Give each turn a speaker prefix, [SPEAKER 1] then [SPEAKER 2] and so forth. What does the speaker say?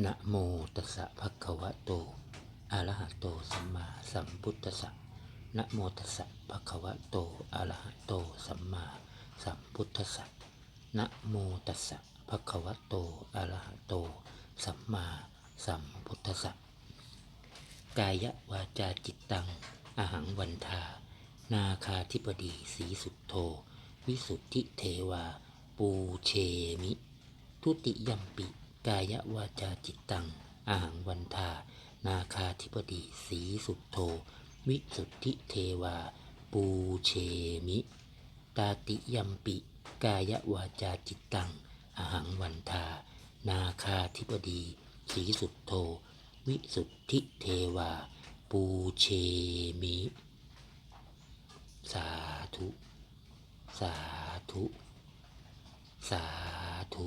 [SPEAKER 1] นะโมตัสสะภะคะวะโต อะระหะโต สัมมาสัมพุทธัสสะ นะโมตัสสะภะคะวะโต อะระหะโต สัมมาสัมพุทธัสสะ นะโมตัสสะภะคะวะโต อะระหะโต สัมมาสัมพุทธัสสะ กายวาจาจิตตัง อหังวันทา นาคาธิปดีสีสุทโธวิสุทธิเทวา ปูเชมิ ทุติยัมปิ กายวาจาจิตตังอหังวันทา นาคาธิปดีสีสุทโธวิสุทธิเทวา ปูเชมิ ตาติยัมปิ กายวาจาจิตตังอหังวันทา นาคาธิปดีสีสุทโธวิสุทธิเทวา ปูเชมิ สาธุ สาธุ สาธุ